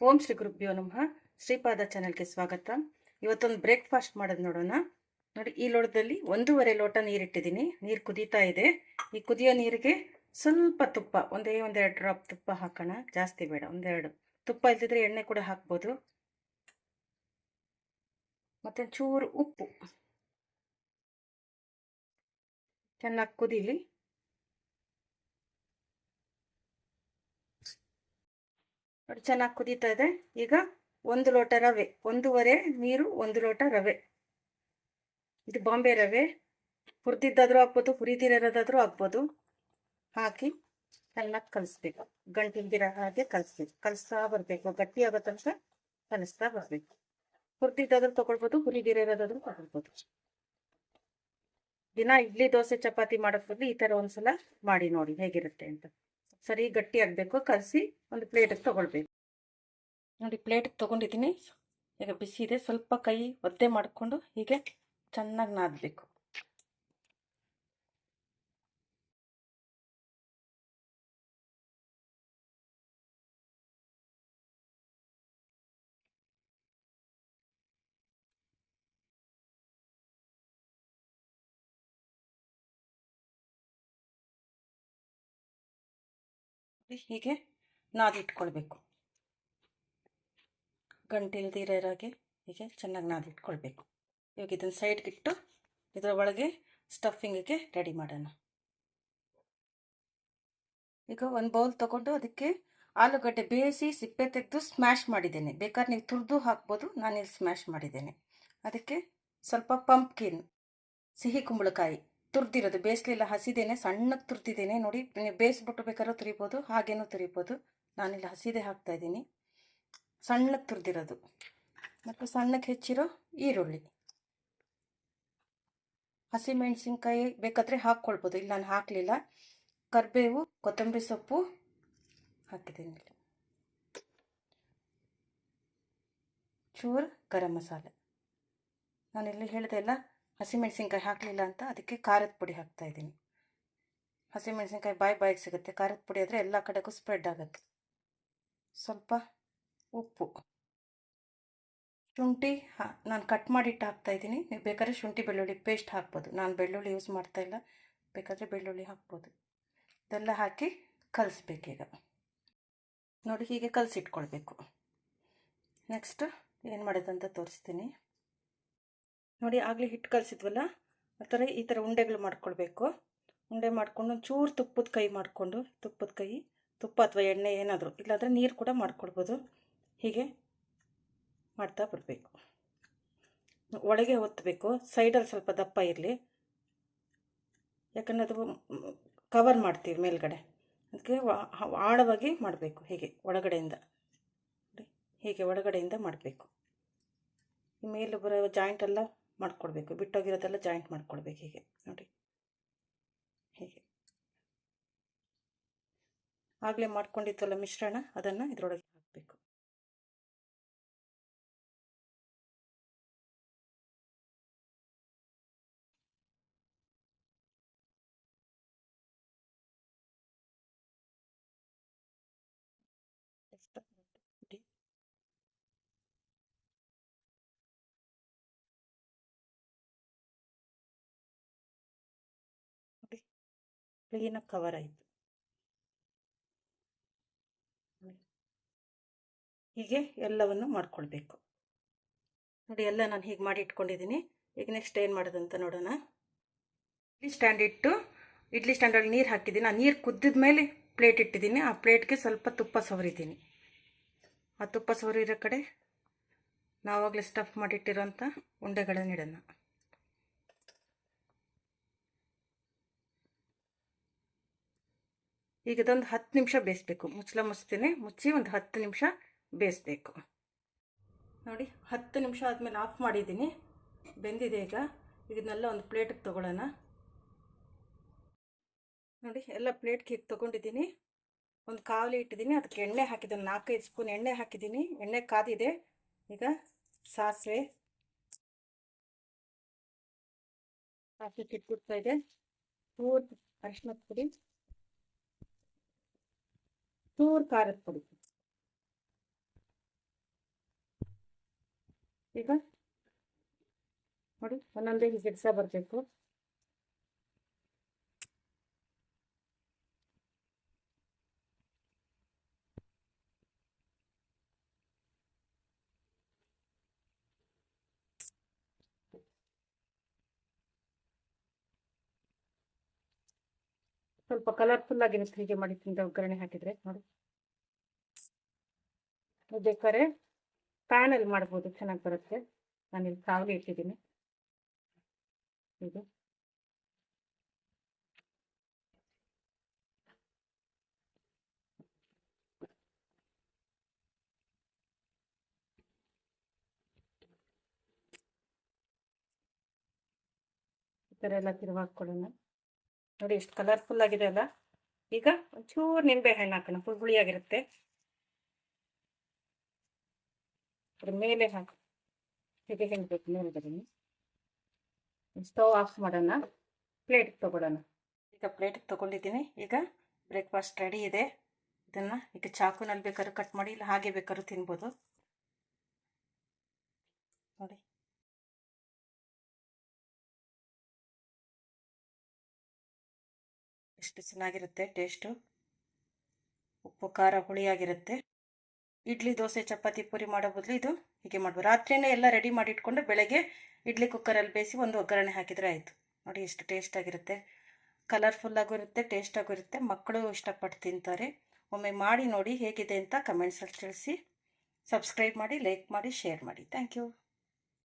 ಓಂ ಶ್ರೀ ಗುರುಭ್ಯೋ ನಮಃ. ಶ್ರೀಪಾದ ಚಾನಲ್ಗೆ ಸ್ವಾಗತ. ಇವತ್ತೊಂದು ಬ್ರೇಕ್ಫಾಸ್ಟ್ ಮಾಡೋದು ನೋಡೋಣ. ನೋಡಿ, ಈ ಲೋಟದಲ್ಲಿ ಒಂದೂವರೆ ಲೋಟ ನೀರಿಟ್ಟಿದ್ದೀನಿ. ನೀರು ಕುದೀತಾ ಇದೆ. ಈ ಕುದಿಯೋ ನೀರಿಗೆ ಸ್ವಲ್ಪ ತುಪ್ಪ, ಒಂದೇ ಒಂದೆರಡು ಡ್ರಾಪ್ ತುಪ್ಪ ಹಾಕೋಣ. ಜಾಸ್ತಿ ಬೇಡ, ಒಂದೆರಡು. ತುಪ್ಪ ಇಲ್ದಿದ್ರೆ ಎಣ್ಣೆ ಕೂಡ ಹಾಕ್ಬೋದು. ಮತ್ತು ಚೂರು ಉಪ್ಪು. ಚೆನ್ನಾಗಿ ಕುದೀಲಿ. ನೋಡಿ, ಚೆನ್ನಾಗಿ ಕುದೀತಾ ಇದೆ. ಈಗ ಒಂದು ಲೋಟ ರವೆ, ಒಂದೂವರೆ ನೀರು, ಒಂದು ಲೋಟ ರವೆ. ಇದು ಬಾಂಬೆ ರವೆ. ಹುರಿದಿದ್ದಾದ್ರೂ ಹಾಕ್ಬೋದು, ಹುರಿದಿರೋದಾದ್ರೂ ಹಾಕ್ಬೋದು. ಹಾಕಿ ಚೆನ್ನಾಗಿ ಕಲಿಸ್ಬೇಕು. ಗಂಟಿಲ್ದಿರೋ ಹಾಗೆ ಕಲಿಸ್ಬೇಕು. ಕಲಿಸ್ತಾ ಬರಬೇಕು. ಗಟ್ಟಿ ತನಕ ಕಲಿಸ್ತಾ ಬರಬೇಕು. ಹುರಿದಿದ್ದಾದ್ರೂ ತೊಗೊಳ್ಬೋದು, ಹುರಿದಿರೋದಾದ್ರೂ ತಗೊಳ್ಬೋದು. ದಿನ ಇಡ್ಲಿ, ದೋಸೆ, ಚಪಾತಿ ಮಾಡೋದ್ ಬದಲು ಈ ಥರ ಒಂದ್ಸಲ ಮಾಡಿ ನೋಡಿ, ಹೇಗಿರುತ್ತೆ ಅಂತ. ಸರಿ ಗಟ್ಟಿ ಆಗಬೇಕು ಕಲಸಿ ಒಂದು ಪ್ಲೇಟಿಗೆ ತೊಗೊಳ್ಬೇಕು. ನೋಡಿ ಪ್ಲೇಟಿಗೆ ತೊಗೊಂಡಿದ್ದೀನಿ. ಈಗ ಬಿಸಿ ಇದೆ, ಸ್ವಲ್ಪ ಕೈ ಒದ್ದೆ ಮಾಡಿಕೊಂಡು ಹೀಗೆ ಚೆನ್ನಾಗಿ ನಾದಬೇಕು. ಹೀಗೆ ನಾದಿಟ್ಕೊಳ್ಬೇಕು. ಗಂಟಿಲ್ದಿರೋರಾಗೆ ಹೀಗೆ ಚೆನ್ನಾಗಿ ನಾದಿಟ್ಕೊಳ್ಬೇಕು. ಇವಾಗ ಇದನ್ನು ಸೈಡ್ಗಿಟ್ಟು ಇದರ ಒಳಗೆ ಸ್ಟಫಿಂಗಿಗೆ ರೆಡಿ ಮಾಡೋಣ. ಈಗ ಒಂದು ಬೌಲ್ ತೊಗೊಂಡು ಅದಕ್ಕೆ ಆಲೂಗಡ್ಡೆ ಬೇಯಿಸಿ ಸಿಪ್ಪೆ ತೆಗೆದು ಸ್ಮ್ಯಾಶ್ ಮಾಡಿದ್ದೇನೆ. ಬೇಕಾದ್ರೆ ನೀವು ತುರಿದು ಹಾಕ್ಬೋದು, ನಾನಿಲ್ಲಿ ಸ್ಮ್ಯಾಶ್ ಮಾಡಿದ್ದೇನೆ. ಅದಕ್ಕೆ ಸ್ವಲ್ಪ ಪಂಪ್ಕಿನ್, ಸಿಹಿ ಕುಂಬಳಕಾಯಿ ತುರಿದಿರೋದು. ಬೇಯಿಸ್ಲಿಲ್ಲ ಹಸಿದೇನೆ ಸಣ್ಣಕ್ಕೆ ತುರ್ತಿದ್ದೇನೆ ನೋಡಿ ಬೇಯಿಸ್ಬಿಟ್ಟು ಬೇಕಾದ್ರೂ ತುರಿಬೋದು, ಹಾಗೇನೂ ತುರಿಬೋದು. ನಾನಿಲ್ಲಿ ಹಸಿದೆ ಹಾಕ್ತಾ ಇದ್ದೀನಿ. ಸಣ್ಣಗೆ ತುರಿದಿರೋದು. ಮತ್ತು ಸಣ್ಣಕ್ಕೆ ಹೆಚ್ಚಿರೋ ಈರುಳ್ಳಿ. ಹಸಿಮೆಣಸಿನ್ಕಾಯಿ ಬೇಕಾದರೆ ಹಾಕ್ಕೊಳ್ಬೋದು. ಇಲ್ಲಿ ನಾನು ಹಾಕಲಿಲ್ಲ. ಕರಿಬೇವು, ಕೊತ್ತಂಬರಿ ಸೊಪ್ಪು ಹಾಕಿದ್ದೀನಿ ಚೂರು ಗರಂ ಮಸಾಲೆ. ನಾನಿಲ್ಲಿ ಹೇಳಿದೆ ಅಲ್ಲ ಹಸಿಮೆಣಸಿನ್ಕಾಯಿ ಹಾಕಲಿಲ್ಲ ಅಂತ ಅದಕ್ಕೆ ಖಾರದ ಪುಡಿ ಹಾಕ್ತಾ ಇದ್ದೀನಿ. ಹಸಿಮೆಣಸಿನ್ಕಾಯಿ ಬಾಯಿ ಬಾಯಿಗೆ ಸಿಗುತ್ತೆ. ಖಾರದ ಪುಡಿ ಆದರೆ ಎಲ್ಲ ಕಡೆಗೂ ಸ್ಪ್ರೆಡ್ ಆಗುತ್ತೆ. ಸ್ವಲ್ಪ ಉಪ್ಪು. ಶುಂಠಿ ಹಾ, ನಾನು ಕಟ್ ಮಾಡಿಟ್ಟು ಹಾಕ್ತಾ ಇದ್ದೀನಿ. ನೀವು ಬೇಕಾದ್ರೆ ಶುಂಠಿ, ಬೆಳ್ಳುಳ್ಳಿ ಪೇಸ್ಟ್ ಹಾಕ್ಬೋದು. ನಾನು ಬೆಳ್ಳುಳ್ಳಿ ಯೂಸ್ ಮಾಡ್ತಾ ಇಲ್ಲ. ಬೇಕಾದರೆ ಬೆಳ್ಳುಳ್ಳಿ ಹಾಕ್ಬೋದು. ಇದೆಲ್ಲ ಹಾಕಿ ಕಲಿಸ್ಬೇಕೀಗ ನೋಡಿ ಹೀಗೆ ಕಲಸಿಟ್ಕೊಳ್ಬೇಕು. ನೆಕ್ಸ್ಟ್ ಏನು ಮಾಡೋದಂತ ತೋರಿಸ್ತೀನಿ. ನೋಡಿ ಆಗಲೇ ಹಿಟ್ಟು ಕಲಿಸಿದ್ವಲ್ಲ? ಆ ಥರ ಈ ಥರ ಉಂಡೆಗಳು ಮಾಡ್ಕೊಳ್ಬೇಕು. ಉಂಡೆ ಮಾಡಿಕೊಂಡು ಚೂರು ತುಪ್ಪದ ಕೈ ಮಾಡಿಕೊಂಡು, ತುಪ್ಪದ ಕೈ, ತುಪ್ಪ ಅಥವಾ ಎಣ್ಣೆ ಏನಾದರೂ, ಇಲ್ಲಾಂದರೆ ನೀರು ಕೂಡ ಮಾಡ್ಕೊಳ್ಬೋದು. ಹೀಗೆ ಮಾಡ್ತಾ ಬರಬೇಕು. ಒಳಗೆ ಒತ್ತಬೇಕು ಸೈಡಲ್ಲಿ ಸ್ವಲ್ಪ ದಪ್ಪ ಇರಲಿ. ಯಾಕಂದರೆ ಅದು ಕವರ್ ಮಾಡ್ತೀವಿ ಮೇಲ್ಗಡೆ. ಅದಕ್ಕೆ ಆಳವಾಗಿ ಮಾಡಬೇಕು ಹೀಗೆ ಒಳಗಡೆಯಿಂದ. ಹೀಗೆ ಒಳಗಡೆಯಿಂದ ಮಾಡಬೇಕು. ಮೇಲೆ ಬರೋ ಜಾಯಿಂಟ್ ಎಲ್ಲ ಮಾಡ್ಕೊಳ್ಬೇಕು ಬಿಟ್ಟೋಗಿರೋದೆಲ್ಲ ಜಾಯಿಂಟ್ ಮಾಡ್ಕೊಳ್ಬೇಕು ಹೀಗೆ. ನೋಡಿ. ಹೀಗೆ. ಆಗಲೇ ಮಾಡ್ಕೊಂಡಿತ್ತಲ್ಲ ಮಿಶ್ರಣ ಅದನ್ನು ಇದರೊಳಗೆ ಹಾಕಬೇಕು. ಕ್ಲೀನಾಗಿ ಕವರ್ ಆಯಿತು. ಹೀಗೆ ಎಲ್ಲವನ್ನು ಮಾಡ್ಕೊಳ್ಬೇಕು. ನೋಡಿ, ಎಲ್ಲ ನಾನು ಹೀಗೆ ಮಾಡಿ ಇಟ್ಕೊಂಡಿದ್ದೀನಿ ಈಗ ನೆಕ್ಸ್ಟ್ ಏನು ಮಾಡೋದಂತ ನೋಡೋಣ. ಇಡ್ಲಿ ಸ್ಟ್ಯಾಂಡ್ ಇಟ್ಟು, ಇಡ್ಲಿ ಸ್ಟ್ಯಾಂಡಲ್ಲಿ ನೀರು ಹಾಕಿದ್ದೀನಿ ಆ ನೀರು ಕುದ್ದಿದ ಮೇಲೆ ಪ್ಲೇಟ್ ಇಟ್ಟಿದ್ದೀನಿ ಆ ಪ್ಲೇಟ್ಗೆ ಸ್ವಲ್ಪ ತುಪ್ಪ ಸವರಿದ್ದೀನಿ ಆ ತುಪ್ಪ ಸವರಿರೋ ಕಡೆ ನಾವಾಗಲೇ ಸ್ಟಫ್ ಮಾಡಿಟ್ಟಿರೋಂಥ ಉಂಡೆಗಳನ್ನು ಈಗ ಇದೊಂದು ಹತ್ತು ನಿಮಿಷ ಬೇಯಿಸ್ಬೇಕು. ಮುಚ್ಚಲ ಮುಚ್ತೀನಿ. ಮುಚ್ಚಿ ಒಂದು ಹತ್ತು ನಿಮಿಷ ಬೇಯಿಸ್ಬೇಕು. ನೋಡಿ, ಹತ್ತು ನಿಮಿಷ ಆದಮೇಲೆ ಆಫ್ ಮಾಡಿದ್ದೀನಿ. ಬೆಂದಿದೆ ಈಗ. ಇದನ್ನೆಲ್ಲ ಒಂದು ಪ್ಲೇಟಿಗೆ ತೊಗೊಳ್ಳೋಣ. ನೋಡಿ, ಎಲ್ಲ ಪ್ಲೇಟ್ಗೆ ಹೀಗೆ ತೊಗೊಂಡಿದ್ದೀನಿ. ಒಂದು ಕಾವಲಿ ಇಟ್ಟಿದ್ದೀನಿ. ಅದಕ್ಕೆ ಎಣ್ಣೆ ಹಾಕಿದ್ದೀನಿ. ನಾಲ್ಕೈದು ಸ್ಪೂನ್ ಎಣ್ಣೆ ಹಾಕಿದ್ದೀನಿ. ಎಣ್ಣೆ ಕಾದಿದೆ. ಈಗ ಸಾಸಿವೆ ಸಾಸಿವೆ ಕಿಟ್ಬಿಡ್ತಾ ಇದೆ. ಪೂರ್ತಿ ಅರಿಶಿನ ಪುಡಿ. ಚೂರ್ ಖಾರದ ಪುಡಿ. ಈಗ ನೋಡಿ ಒಂದೊಂದೇ ಈ ಕೆಲಸ ಬರ್ಬೇಕು. ಸ್ವಲ್ಪ ಕಲರ್ಫುಲ್ ಆಗಿರುತ್ತೆ ಹೀಗೆ ಮಾಡಿ ತಿಂದ ಒಗ್ಗರಣೆ ಹಾಕಿದ್ರೆ ನೋಡಿ. ಬೇಕಾದ್ರೆ ಪ್ಯಾನಲ್ಲಿ ಮಾಡ್ಬೋದು, ಚೆನ್ನಾಗಿ ಬರುತ್ತೆ. ನಾನು ಇಲ್ಲಿ ಕಾವಲಿ ಇಟ್ಟಿದ್ದೀನಿ. ಇದು. ಈ ಥರ ಎಲ್ಲ ತಿರುವಾಕ್ಕೊಳ್ಳೋಣ. ನೋಡಿ ಎಷ್ಟು ಕಲರ್ಫುಲ್ ಆಗಿದೆ ಅಲ್ಲ? ಈಗ ಒಂಚೂರು ನಿಂಬೆ ಹಣ್ಣು ಹಾಕೋಣ ಹುಳಿಯಾಗಿರುತ್ತೆ ಅದ್ರ ಮೇಲೆ ಹಾಕಿ ಹೀಗೆ ಹೆಂಗೆ ನೋಡಿದ್ರಿ ಸ್ಟವ್ ಆಫ್ ಮಾಡೋಣ ಪ್ಲೇಟಿಗೆ ತಗೊಳ್ಳೋಣ. ಈಗ ಪ್ಲೇಟಿಗೆ ತಗೊಂಡಿದ್ದೀನಿ. ಈಗ ಬ್ರೇಕ್ಫಾಸ್ಟ್ ರೆಡಿ ಇದೆ. ಇದನ್ನು ಈಗ ಚಾಕುನಲ್ಲಿ ಬೇಕಾದ್ರೂ ಕಟ್ ಮಾಡಿ, ಇಲ್ಲ ಹಾಗೆ ಬೇಕಾದ್ರೂ ತಿನ್ಬೋದು. ನೋಡಿ. ಎಷ್ಟು ಚೆನ್ನಾಗಿರುತ್ತೆ, ಟೇಸ್ಟು? ಉಪ್ಪು, ಖಾರ, ಹುಳಿಯಾಗಿರುತ್ತೆ. ಇಡ್ಲಿ, ದೋಸೆ, ಚಪಾತಿ, ಪೂರಿ ಮಾಡೋ ಬದಲು ಇದು ಹೀಗೆ ಮಾಡ್ಬೋದು. ರಾತ್ರಿಯೇ ಎಲ್ಲ ರೆಡಿ ಮಾಡಿ ಇಟ್ಕೊಂಡು ಬೆಳಗ್ಗೆ ಇಡ್ಲಿ ಕುಕ್ಕರಲ್ಲಿ ಬೇಯಿಸಿ ಒಂದು ಒಗ್ಗರಣೆ ಹಾಕಿದರೆ ಆಯಿತು. ನೋಡಿ ಎಷ್ಟು ಟೇಸ್ಟಾಗಿರುತ್ತೆ. ಕಲರ್ಫುಲ್ಲಾಗೂ ಇರುತ್ತೆ, ಟೇಸ್ಟಾಗೂ ಇರುತ್ತೆ. ಮಕ್ಕಳು ಇಷ್ಟಪಟ್ಟು ತಿಂತಾರೆ. ಒಮ್ಮೆ ಮಾಡಿ ನೋಡಿ ಹೇಗಿದೆ ಅಂತ ಕಮೆಂಟ್ಸಲ್ಲಿ ತಿಳಿಸಿ. ಸಬ್ಸ್ಕ್ರೈಬ್ ಮಾಡಿ, ಲೈಕ್ ಮಾಡಿ, ಶೇರ್ ಮಾಡಿ. Thank you.